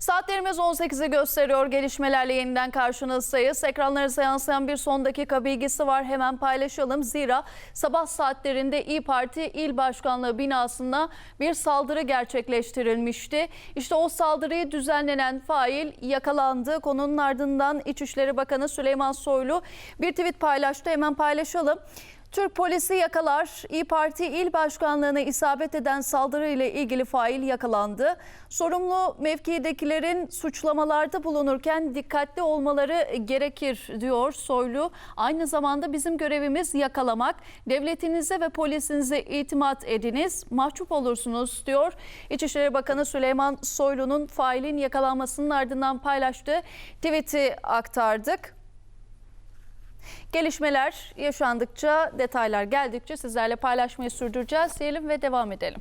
Saatlerimiz 18'i gösteriyor. Gelişmelerle yeniden karşınızdayız. Ekranlarınıza yansıyan bir son dakika bilgisi var. Hemen paylaşalım. Zira sabah saatlerinde İyi Parti İl Başkanlığı binasında bir saldırı gerçekleştirilmişti. İşte o saldırıyı düzenlenen fail yakalandı. Konunun ardından İçişleri Bakanı Süleyman Soylu bir tweet paylaştı. Hemen paylaşalım. Türk polisi yakalar. İyi Parti İl Başkanlığı'na isabet eden saldırı ile ilgili fail yakalandı. Sorumlu mevkidekilerin suçlamalarda bulunurken dikkatli olmaları gerekir diyor Soylu. Aynı zamanda bizim görevimiz yakalamak. Devletinize ve polisinize itimat ediniz. Mahcup olursunuz diyor. İçişleri Bakanı Süleyman Soylu'nun failin yakalanmasının ardından paylaştığı tweet'i aktardık. Gelişmeler yaşandıkça, detaylar geldikçe sizlerle paylaşmayı sürdüreceğiz diyelim ve devam edelim.